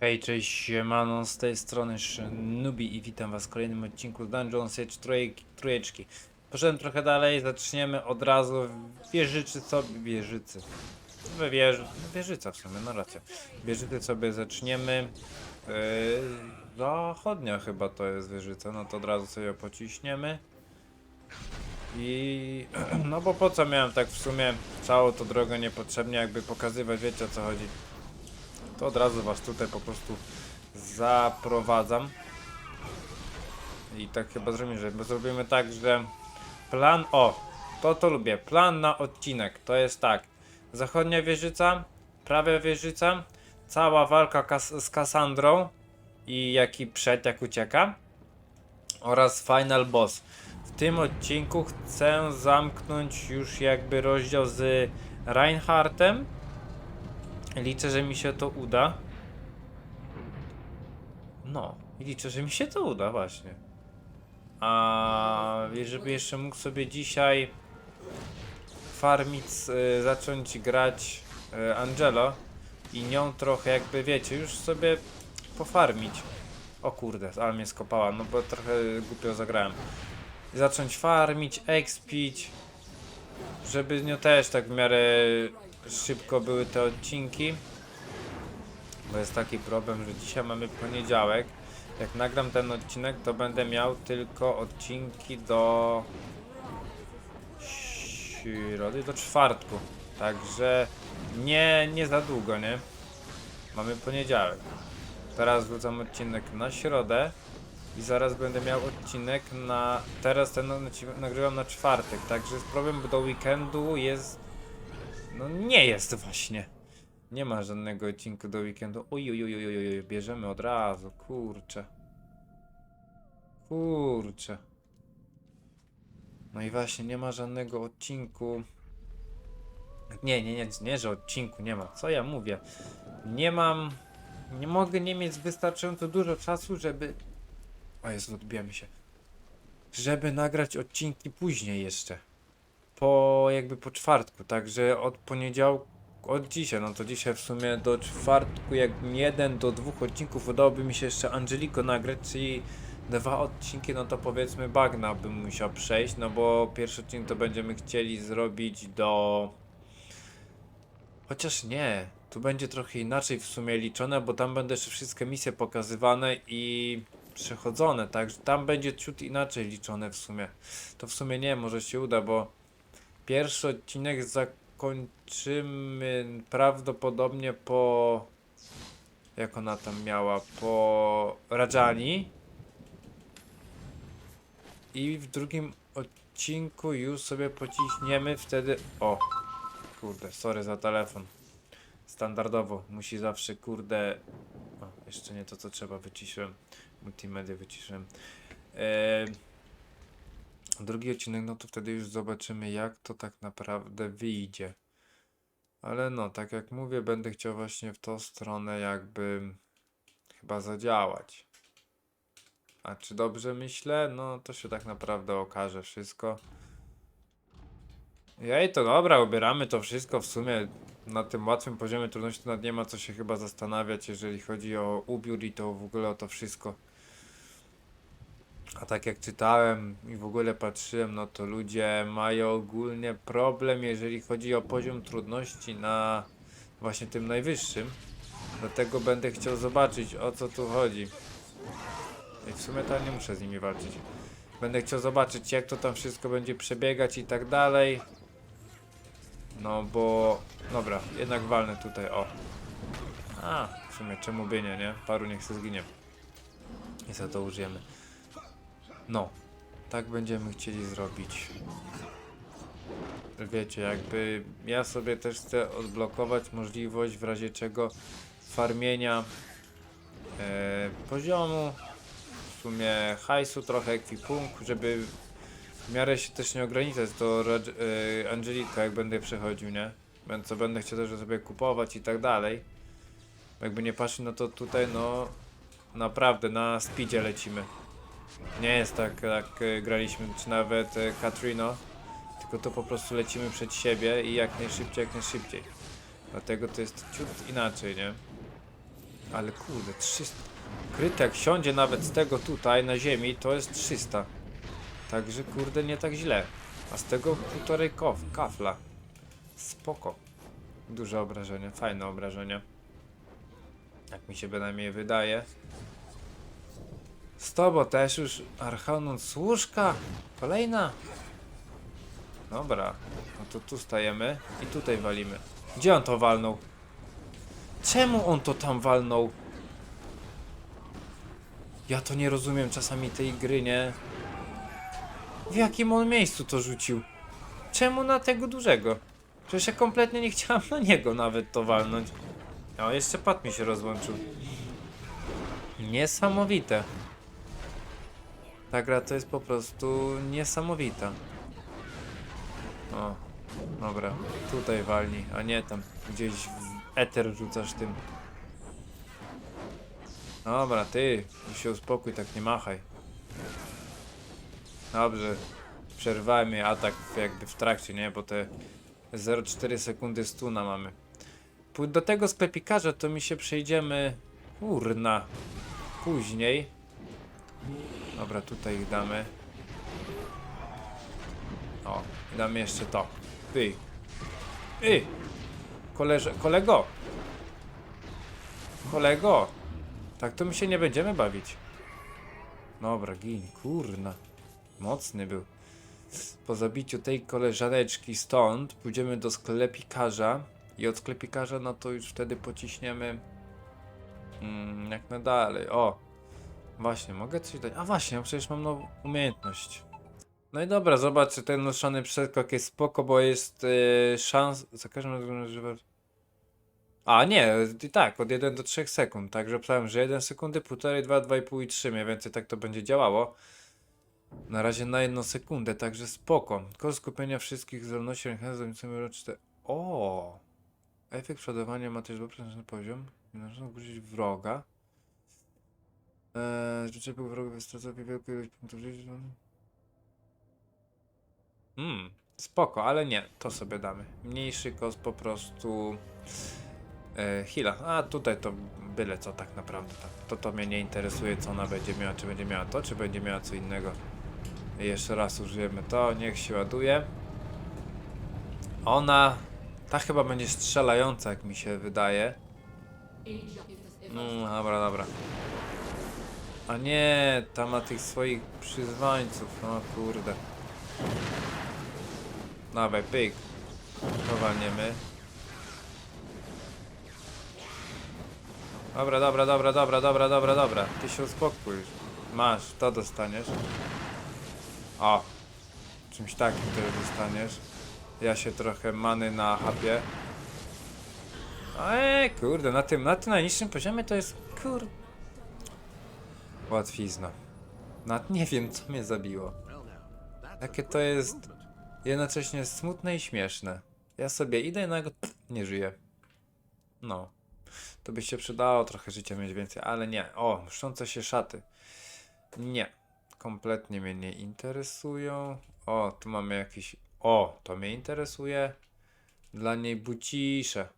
Hej, cześć, siemano, z tej strony Nubi i witam was w kolejnym odcinku Dungeon Siege trójeczki. Poszedłem trochę dalej, zaczniemy od razu w wieżycy sobie, wieżycy, we wieży, wieżyca w sumie, no racja. Wieżycy sobie zaczniemy, yy, zachodnia chyba to jest wieżyca, no to od razu sobie pociśniemy. I no bo po co miałem tak w sumie całą tą drogę niepotrzebnie jakby pokazywać, wiecie o co chodzi to od razu was tutaj po prostu zaprowadzam. I tak chyba zrobimy, że zrobimy tak, że plan, o, to to lubię, plan na odcinek, to jest tak, zachodnia wieżyca, prawa wieżyca, cała walka kas z Kassandrą i jaki przed, jak ucieka oraz final boss. W tym odcinku chcę zamknąć już jakby rozdział z Reinhardtem, Liczę, że mi się to uda. No, liczę, że mi się to uda, właśnie. A żeby jeszcze mógł sobie dzisiaj farmić, y, zacząć grać y, Angelo i nią trochę jakby, wiecie, już sobie pofarmić. O kurde, ale mnie skopała, no bo trochę głupio zagrałem. Zacząć farmić, expić, żeby nią też tak w miarę szybko były te odcinki. Bo jest taki problem, że dzisiaj mamy poniedziałek. Jak nagram ten odcinek, to będę miał tylko odcinki do środy, do czwartku. Także nie, nie za długo, nie? Mamy poniedziałek. Teraz wrzucam odcinek na środę i zaraz będę miał odcinek na. Teraz ten nagrywam na czwartek, także problem do weekendu jest no nie jest właśnie. Nie ma żadnego odcinku do weekendu. Oj, bierzemy od razu, kurczę. Kurczę. No i właśnie, nie ma żadnego odcinku. Nie, nie, nie, nie, że odcinku nie ma. Co ja mówię? Nie mam... Nie mogę nie mieć wystarczająco dużo czasu, żeby... O Jezu, odbijamy się. Żeby nagrać odcinki później jeszcze po jakby po czwartku, także od poniedziałku, od dzisiaj, no to dzisiaj w sumie do czwartku, jak jeden do dwóch odcinków udałoby mi się jeszcze Angeliko nagrać, czyli dwa odcinki, no to powiedzmy bagna bym musiał przejść, no bo pierwszy odcinek to będziemy chcieli zrobić do... Chociaż nie, tu będzie trochę inaczej w sumie liczone, bo tam będą jeszcze wszystkie misje pokazywane i przechodzone, także tam będzie ciut inaczej liczone w sumie. To w sumie nie, może się uda, bo Pierwszy odcinek zakończymy prawdopodobnie po. Jak ona tam miała? Po Rajani. I w drugim odcinku już sobie pociśniemy wtedy. O! Kurde, sorry za telefon. Standardowo musi zawsze, kurde. O, jeszcze nie to co trzeba, wyciszyłem. Multimedia wyciszyłem. Eee, drugi odcinek, no to wtedy już zobaczymy, jak to tak naprawdę wyjdzie. Ale no, tak jak mówię, będę chciał właśnie w tą stronę jakby chyba zadziałać. A czy dobrze myślę? No to się tak naprawdę okaże wszystko. Jej, to dobra, ubieramy to wszystko w sumie na tym łatwym poziomie trudności, to nawet nie ma co się chyba zastanawiać, jeżeli chodzi o ubiór i to w ogóle o to wszystko. A tak jak czytałem i w ogóle patrzyłem, no to ludzie mają ogólnie problem, jeżeli chodzi o poziom trudności na właśnie tym najwyższym. Dlatego będę chciał zobaczyć o co tu chodzi. I w sumie to nie muszę z nimi walczyć. Będę chciał zobaczyć jak to tam wszystko będzie przebiegać i tak dalej. No bo... Dobra, jednak walnę tutaj, o. A, w sumie czemu by nie, nie? Paru niech się zginie. I za to użyjemy. No, tak będziemy chcieli zrobić. Wiecie, jakby ja sobie też chcę odblokować możliwość w razie czego farmienia e, poziomu, w sumie hajsu, trochę ekwipunku, żeby w miarę się też nie ograniczać do e, Angelika, jak będę przechodził, nie? Co będę chciał też sobie kupować i tak dalej. Jakby nie patrzeć, no to tutaj no naprawdę na speedzie lecimy. Nie jest tak, jak e, graliśmy, czy nawet e, Katrino, tylko to po prostu lecimy przed siebie i jak najszybciej, jak najszybciej. Dlatego to jest ciut inaczej, nie? Ale kurde, 300. Kryte jak siądzie nawet z tego tutaj na ziemi, to jest 300. Także kurde nie tak źle. A z tego półtorej kof, kafla. Spoko. Duże obrażenie, fajne obrażenie. Jak mi się bynajmniej wydaje. Z tobą też już Archanon służka. Kolejna. Dobra. No to tu stajemy i tutaj walimy. Gdzie on to walnął? Czemu on to tam walnął? Ja to nie rozumiem czasami tej gry, nie? W jakim on miejscu to rzucił? Czemu na tego dużego? Przecież ja kompletnie nie chciałem na niego nawet to walnąć. O, jeszcze pad mi się rozłączył. Niesamowite. Ta gra to jest po prostu niesamowita. O, dobra. Tutaj walni, a nie tam gdzieś w eter rzucasz tym. Dobra, ty, się uspokój, tak nie machaj. Dobrze, przerwałem jej atak jakby w trakcie, nie? Bo te 0,4 sekundy stuna mamy. Do tego sklepikarza to mi się przejdziemy, urna, później. Dobra, tutaj ich damy. O, damy jeszcze to. Ty. Ty. Koleże, kolego. Kolego. Tak to my się nie będziemy bawić. Dobra, gin, kurna. Mocny był. Po zabiciu tej koleżaneczki stąd pójdziemy do sklepikarza i od sklepikarza no to już wtedy pociśniemy mm, jak na dalej. O! Właśnie, mogę coś dać. A właśnie, ja przecież mam nową umiejętność. No i dobra, zobacz, czy ten noszony przeskok jest spoko, bo jest yy, szans... Za każdym razem używasz... A nie, i tak, od 1 do 3 sekund. Także pisałem, że 1 sekundy, 1,5, 2, 2,5 i 3. Mniej więcej tak to będzie działało. Na razie na jedną sekundę, także spoko. Koszt skupienia wszystkich zdolności zajmującymi roczne. O! Efekt przodowania ma też doprowadzony poziom. Można oburzyć wroga. Eee, życzę był wrogowi stracowi wielką ilość punktów życia. Hmm, spoko, ale nie, to sobie damy. Mniejszy koszt po prostu e, heala. A tutaj to byle co tak naprawdę. Tak. To to mnie nie interesuje, co ona będzie miała. Czy będzie miała to, czy będzie miała co innego. Jeszcze raz użyjemy to, niech się ładuje. Ona, ta chyba będzie strzelająca, jak mi się wydaje. No, dobra, dobra. A nie, ta ma tych swoich przyzwańców, no kurde. Dawaj, pyk. Powalniemy. Dobra, dobra, dobra, dobra, dobra, dobra, dobra. Ty się uspokój. Masz, to dostaniesz. O. Czymś takim też dostaniesz. Ja się trochę many na hapie. Eee, kurde, na tym, na tym najniższym poziomie to jest, kur... Łatwizna. Nawet nie wiem, co mnie zabiło. Jakie to jest jednocześnie smutne i śmieszne. Ja sobie idę i nagle nie żyję. No. To by się przydało trochę życia mieć więcej, ale nie. O, mszczące się szaty. Nie. Kompletnie mnie nie interesują. O, tu mamy jakiś... O, to mnie interesuje. Dla niej bucisze.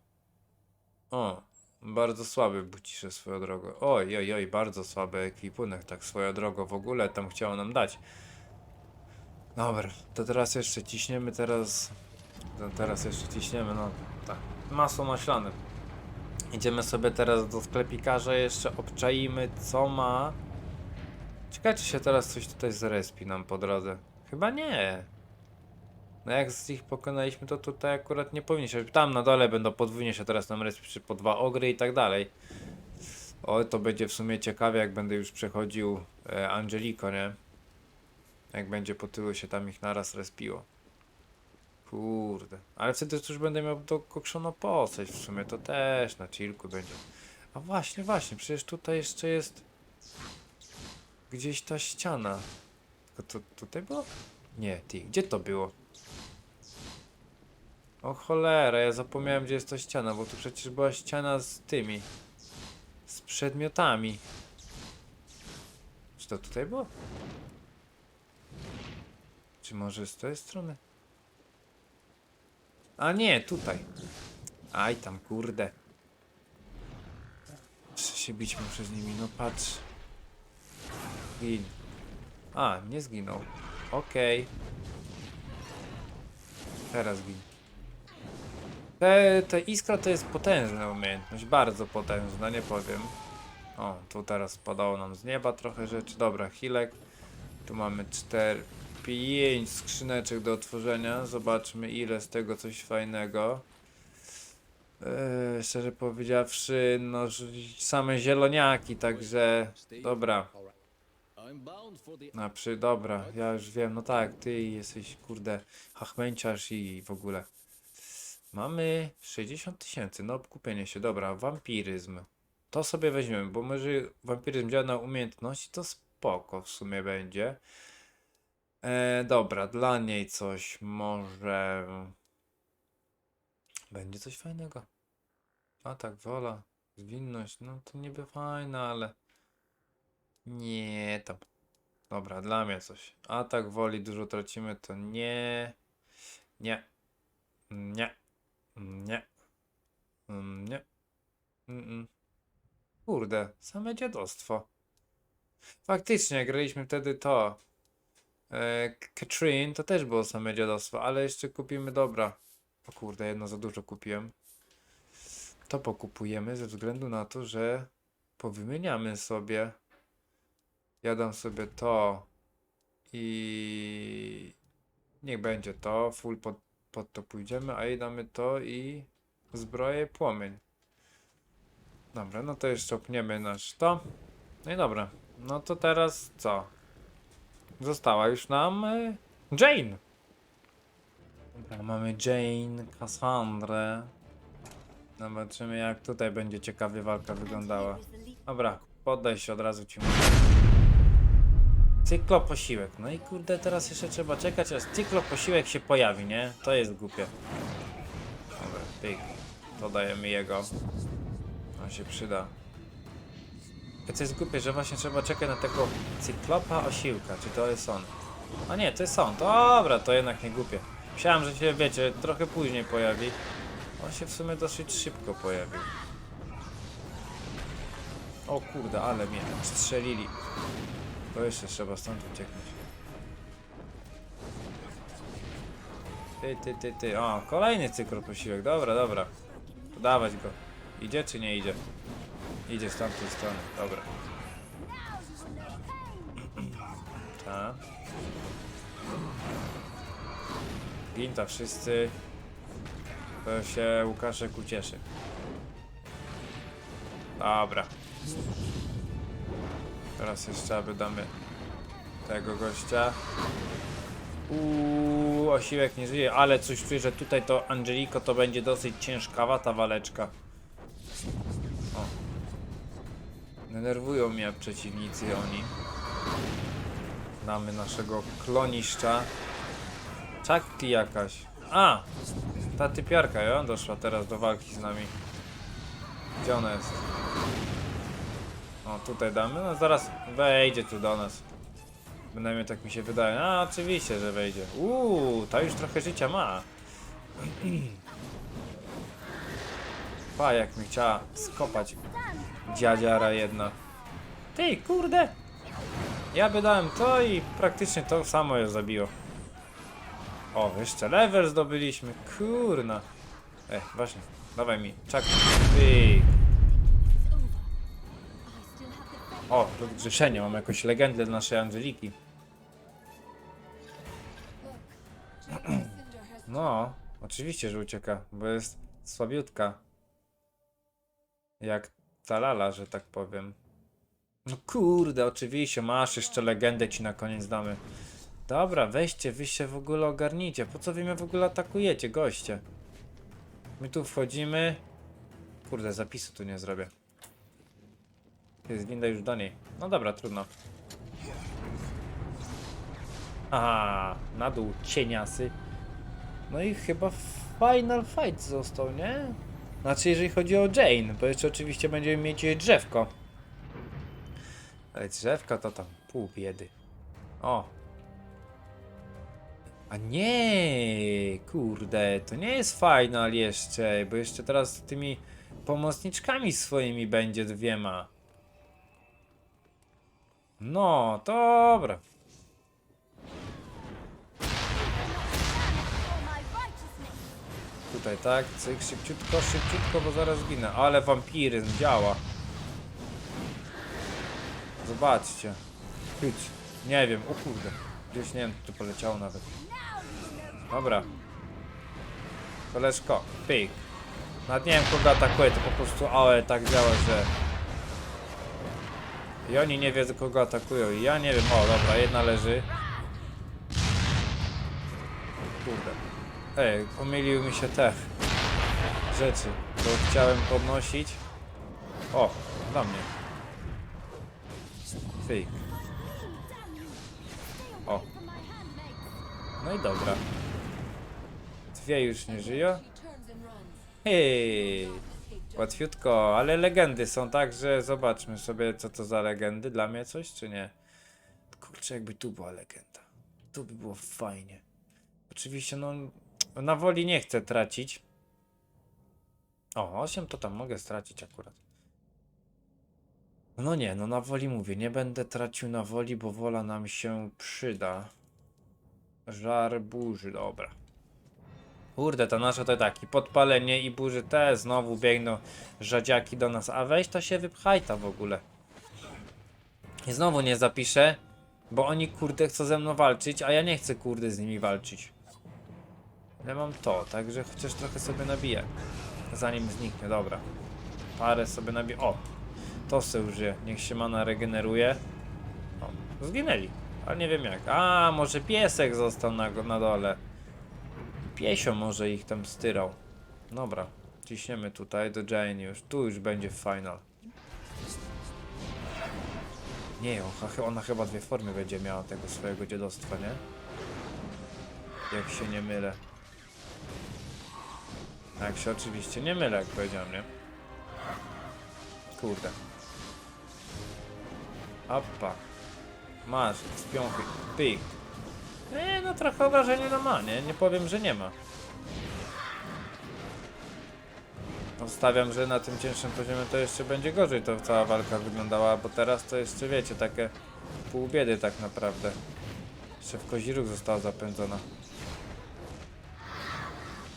O, bardzo słaby bucisze swoją drogą. Oj, oj, oj, bardzo słaby ekwipunek, tak swoją drogą w ogóle tam chciało nam dać. Dobra, to teraz jeszcze ciśniemy, teraz... To teraz jeszcze ciśniemy, no tak, masło maślane. Idziemy sobie teraz do sklepikarza, jeszcze obczaimy co ma. Ciekawe czy się teraz coś tutaj zrespi nam po drodze. Chyba nie. No jak z ich pokonaliśmy, to tutaj akurat nie powinien się. Tam na dole będą podwójnie się teraz nam respi po dwa ogry i tak dalej. O, to będzie w sumie ciekawe, jak będę już przechodził e, Angelico, nie? Jak będzie po tyłu się tam ich naraz respiło. Kurde. Ale wtedy już będę miał do kokszono postać w sumie, to też na chillku będzie. A właśnie, właśnie, przecież tutaj jeszcze jest gdzieś ta ściana. Tylko to tutaj było? Nie, ty, gdzie to było? O cholera, ja zapomniałem gdzie jest ta ściana, bo tu przecież była ściana z tymi. Z przedmiotami. Czy to tutaj było? Czy może z tej strony? A nie, tutaj. Aj tam, kurde. się bić muszę z nimi, no patrz. Gin. A, nie zginął. Okej. Teraz gin. Te, te iskra to jest potężna umiejętność, bardzo potężna, nie powiem. O, tu teraz spadało nam z nieba trochę rzeczy. Dobra, Hilek. Tu mamy 4, 5 skrzyneczek do otworzenia. Zobaczmy ile z tego coś fajnego. Eee, szczerze powiedziawszy, no same zieloniaki, także dobra. Na przy, dobra, ja już wiem, no tak, ty jesteś kurde hachmęciarz i w ogóle. Mamy 60 tysięcy, no kupienie się, dobra, wampiryzm. To sobie weźmiemy, bo może wampiryzm działa na umiejętności, to spoko w sumie będzie. E, dobra, dla niej coś może... Będzie coś fajnego. A tak, wola, zwinność, no to niby fajne, ale... Nie, tam. Dobra, dla mnie coś. A tak woli dużo tracimy, to nie... Nie. Nie. Nie. Mm, Nie. Mm-mm. Kurde, same dziadostwo. Faktycznie, graliśmy wtedy to. E, Katrin to też było same dziadostwo, ale jeszcze kupimy dobra. O kurde, jedno za dużo kupiłem. To pokupujemy ze względu na to, że powymieniamy sobie. Ja dam sobie to i niech będzie to, full pod, pod to pójdziemy, a jej damy to i zbroję płomień. Dobra, no to jeszcze opniemy nasz to. No i dobra, no to teraz co? Została już nam y, Jane. Dobra, mamy Jane, Cassandrę. Zobaczymy jak tutaj będzie ciekawie walka wyglądała. Dobra, poddaj się od razu ci mówię. Cykloposiłek. No i kurde, teraz jeszcze trzeba czekać, aż cykloposiłek się pojawi, nie? To jest głupie. Dobra, pyk. To dajemy jego. On się przyda. To co jest głupie, że właśnie trzeba czekać na tego cyklopa osiłka. Czy to jest on? A nie, to jest on. Dobra, to jednak nie głupie. Myślałem, że się, wiecie, trochę później pojawi. On się w sumie dosyć szybko pojawił. O kurde, ale mnie strzelili. To jeszcze trzeba stąd ucieknąć. Ty, ty, ty, ty. O, kolejny cykl posiłek. Dobra, dobra. Dawać go. Idzie czy nie idzie? Idzie z tamtej strony. Dobra. Ta. Ginta wszyscy. To się Łukaszek ucieszy. Dobra. Teraz jeszcze aby damy tego gościa. Uuu, osiłek nie żyje, ale coś czuję, że tutaj to Angeliko to będzie dosyć ciężkawa ta waleczka. O. Denerwują mnie przeciwnicy oni. Mamy naszego kloniszcza. Czakli jakaś. A! Ta typiarka, ja doszła teraz do walki z nami. Gdzie ona jest? O, tutaj damy. No zaraz wejdzie tu do nas. Bynajmniej tak mi się wydaje. A, oczywiście, że wejdzie. Uuu, ta już trochę życia ma. Pa, jak mi chciała skopać dziadziara jedna. Ty, kurde! Ja by dałem to i praktycznie to samo je zabiło. O, jeszcze level zdobyliśmy. Kurna. Ej, właśnie. Dawaj mi. Czak. Pyk. O, rozgrzeszenie. Mam jakąś legendę dla naszej Angeliki. No, oczywiście, że ucieka, bo jest słabiutka. Jak talala, że tak powiem. No kurde, oczywiście, masz jeszcze legendę ci na koniec damy. Dobra, weźcie, wy się w ogóle ogarnijcie. Po co wy mnie w ogóle atakujecie, goście? My tu wchodzimy. Kurde, zapisu tu nie zrobię. Jest winda już do niej. No dobra, trudno. Aha, na dół cieniasy. No i chyba final fight został, nie? Znaczy, jeżeli chodzi o Jane, bo jeszcze oczywiście będziemy mieć jej drzewko. Ale drzewka to tam pół biedy. O. A nie, kurde, to nie jest final jeszcze, bo jeszcze teraz tymi pomocniczkami swoimi będzie dwiema. No, dobra. Tutaj tak, cyk, szybciutko, szybciutko, bo zaraz ginę. Ale wampiryzm działa. Zobaczcie. Chyć. Nie wiem, o kurde. Gdzieś nie wiem, czy poleciało nawet. Dobra. Koleżko, pyk. Nawet nie wiem kogo atakuje, to po prostu ale tak działa, że... I oni nie wiedzą kogo atakują i ja nie wiem. O, dobra, jedna leży. Kurde. Ej, pomyliły mi się te rzeczy, bo chciałem podnosić. O, dla mnie. Fake. O, no i dobra. Dwie już nie żyją. Hej, łatwiutko, ale legendy są tak, że zobaczmy sobie co to za legendy. Dla mnie coś czy nie? Kurczę, jakby tu była legenda. Tu by było fajnie. Oczywiście, no, na woli nie chcę tracić. O, 8 to tam mogę stracić akurat. No nie, no na woli mówię, nie będę tracił na woli, bo wola nam się przyda. Żar burzy, dobra. Kurde, to nasze to taki podpalenie i burzy te znowu biegną rzadziaki do nas. A weź to się wypchajta w ogóle. I znowu nie zapiszę, bo oni kurde chcą ze mną walczyć, a ja nie chcę kurde z nimi walczyć. Ja mam to, także chociaż trochę sobie nabiję. Zanim zniknie, dobra. Parę sobie nabiję. O! To se użyję. Niech się mana regeneruje. O, zginęli. Ale nie wiem jak. A, może piesek został na, na dole. Piesio może ich tam styrał. Dobra, ciśniemy tutaj do już. Tu już będzie final. Nie, ona chyba dwie formy będzie miała tego swojego dziadostwa, nie? Jak się nie mylę. Jak się oczywiście nie mylę, jak powiedziałem, nie? Kurde. Appa. Masz, spiąchy, pyk. Nie, no trochę obrażenia no ma, nie? Nie powiem, że nie ma. Obstawiam, że na tym cięższym poziomie to jeszcze będzie gorzej to cała walka wyglądała, bo teraz to jeszcze wiecie, takie pół biedy tak naprawdę. Jeszcze w kozi róg została zapędzona.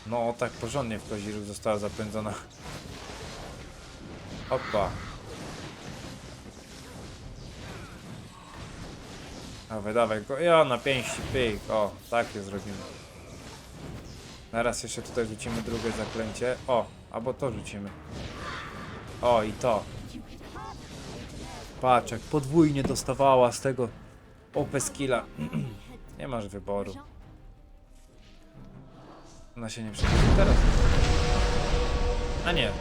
No, tak porządnie w kozi róg została zapędzona. Opa. Dawaj, dawaj, go. Ja na pięści, pyk. O, takie zrobimy. Teraz jeszcze tutaj rzucimy drugie zaklęcie. O, albo to rzucimy. O, i to. Patrz, jak podwójnie dostawała z tego OP skilla. Nie masz wyboru. Ona się nie przejdzie teraz. A nie.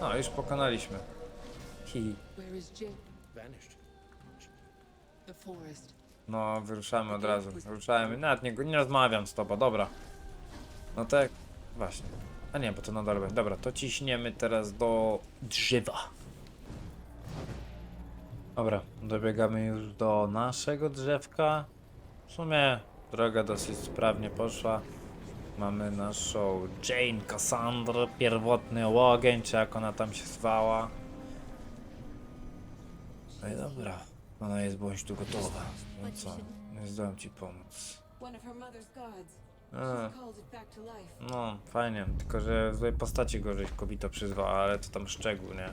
No, już pokonaliśmy. Hi. Where is Jane? Vanished. No, wyruszamy od razu. Wyruszamy. Nawet nie, nie rozmawiam z tobą, dobra. No tak, właśnie. A nie, bo to na dole będzie. Dobra, to ciśniemy teraz do drzewa. Dobra, dobiegamy już do naszego drzewka. W sumie droga dosyć sprawnie poszła. Mamy naszą Jane Cassandra, pierwotny ogień, czy jak ona tam się zwała. No i dobra, ona jest bądź tu gotowa. No co, nie zdołam ci pomóc. A, no, fajnie, tylko że w złej postaci gorzej kobito przyzwała, ale to tam szczegół, nie?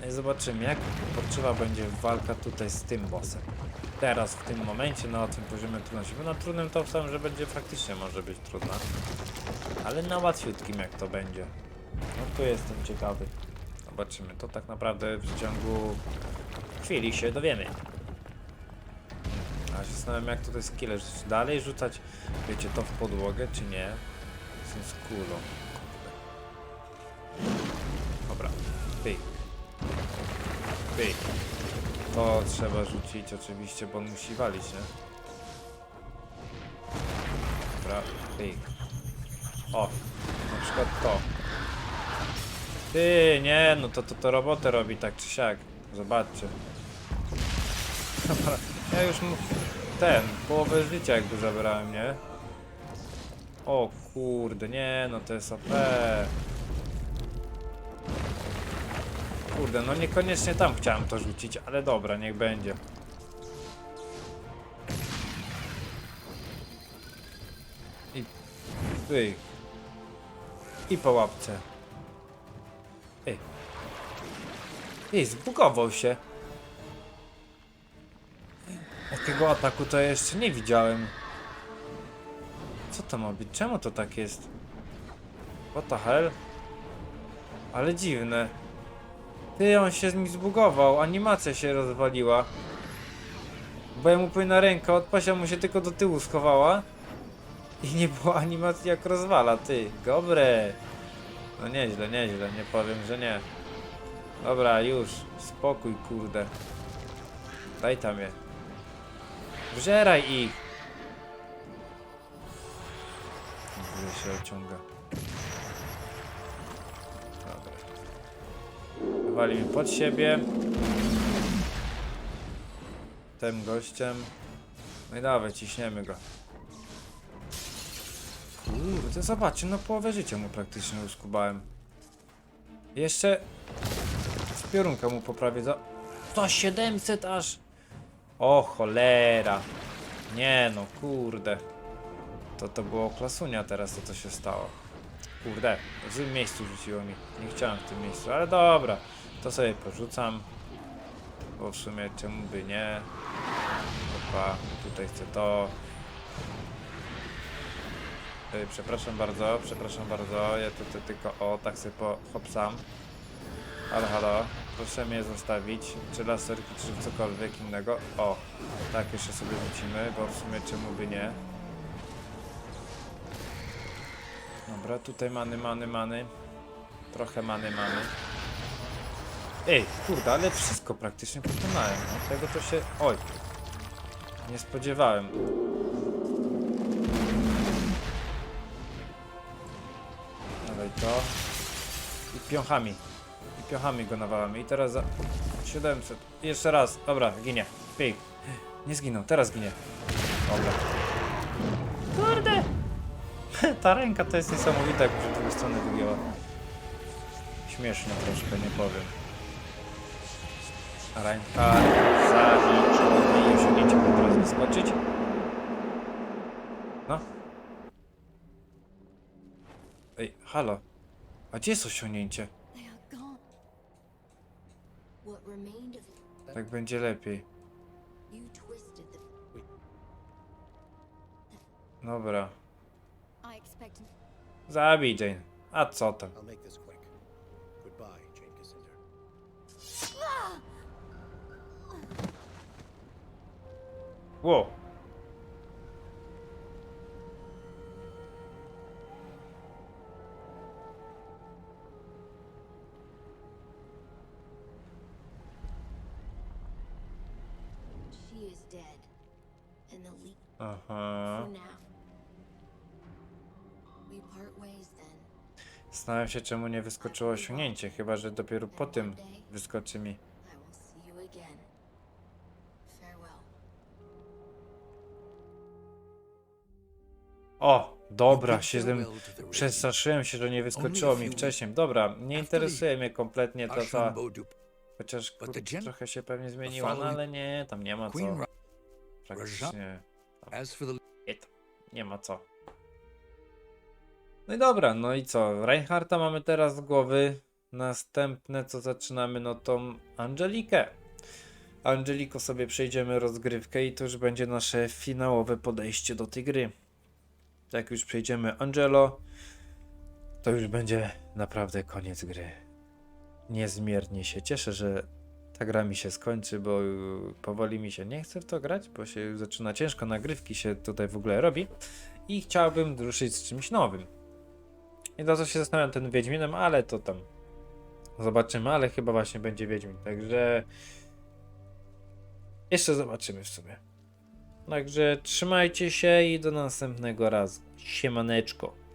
No i zobaczymy, jak potrzeba będzie walka tutaj z tym bossem. Teraz, w tym momencie, na tym poziomie trudności. Bo na trudnym to wstałem, że będzie faktycznie może być trudna. Ale na łatwiutkim jak to będzie. No tu jestem ciekawy. Zobaczymy. To tak naprawdę w ciągu chwili się dowiemy. A się zastanawiam jak tutaj skille rzucić. Dalej rzucać, wiecie, to w podłogę, czy nie? Z z kulą. Dobra. Pyk. Pyk. To trzeba rzucić oczywiście, bo on musi walić, nie? Dobra, pyk. O, na przykład to. Ty, nie, no to, to, to robotę robi tak czy siak. Zobaczcie. Ja już mu ten, połowę życia jakby zabrałem, nie? O kurde, nie, no to jest OP. Kurde, no niekoniecznie tam chciałem to rzucić, ale dobra, niech będzie. I pyk. I po łapce. Ej. Ej, zbugował się. Takiego ataku to jeszcze nie widziałem. Co to ma być? Czemu to tak jest? What the hell? Ale dziwne. Ty, on się mi zbugował, animacja się rozwaliła. Bo ja mu powinna ręka odpaść, a mu się tylko do tyłu schowała. I nie było animacji jak rozwala, ty. Dobre. No nieźle, nieźle, nie powiem, że nie. Dobra, już. Spokój, kurde. Daj tam je. Wżeraj ich. W się ociąga. Dobra. Walimy pod siebie. Tym gościem. No i dawaj, ciśniemy go. Kurde, zobaczcie, no połowę życia mu praktycznie uskubałem. Jeszcze z piorunka mu poprawię za... To 700 aż! O cholera! Nie no, kurde. To to było klasunia teraz, to co się stało. Kurde, w złym miejscu rzuciło mi. Nie chciałem w tym miejscu, ale dobra. To sobie porzucam. Bo w sumie czemu by nie. Opa, tutaj chcę to. Ej, przepraszam bardzo, przepraszam bardzo. Ja tutaj tylko o, tak sobie po hopsam. Halo, halo. Proszę mnie zostawić. Czy laserki, czy cokolwiek innego. O, tak jeszcze sobie rzucimy, bo w sumie czemu by nie. Dobra, tutaj many, many, many. Trochę many mamy. Ej, kurde, ale wszystko praktycznie pokonałem. No, tego to się... Oj. Nie spodziewałem. Dawaj to. I piochami. Piochami go nawalamy. I teraz za 700. I jeszcze raz. Dobra, ginie. Pik. Nie zginął, teraz ginie. Dobra. Kurde! Ta ręka to jest niesamowita, jak w drugą stronę wygięła. Śmieszne troszkę, nie powiem. Reinhardt zaliczono i osiągnięcie po teraz wyskoczyć. No. Ej, halo. A gdzie jest osiągnięcie? Tak będzie lepiej. Dobra. Zabij Jane. A co tam? Cassandra. Wow. Dead. And the leap Aha. for now. We part ways then. Zastanawiam się, czemu nie wyskoczyło osiągnięcie. Chyba, że dopiero po tym wyskoczy mi. I will see you again. Farewell. O, dobra, się z tym przestraszyłem się, że nie wyskoczyło mi wcześniej. Dobra, nie interesuje mnie kompletnie to, co... Archambault du- Chociaż trochę się pewnie zmieniła, no ale nie, tam nie ma co. Ra- Praktycznie tam nie ma co. No i dobra, no i co? Reinharta mamy teraz z głowy. Następne co zaczynamy, no tą Angelikę. Angeliko sobie przejdziemy rozgrywkę i to już będzie nasze finałowe podejście do tej gry. Jak już przejdziemy Angelo, to już będzie naprawdę koniec gry. Niezmiernie się cieszę, że ta gra mi się skończy, bo powoli mi się nie chce w to grać, bo się zaczyna ciężko, nagrywki się tutaj w ogóle robi i chciałbym ruszyć z czymś nowym. I to co się zastanawiam ten Wiedźminem, ale to tam zobaczymy, ale chyba właśnie będzie Wiedźmin, także jeszcze zobaczymy w sumie. Także trzymajcie się i do następnego razu. Siemaneczko.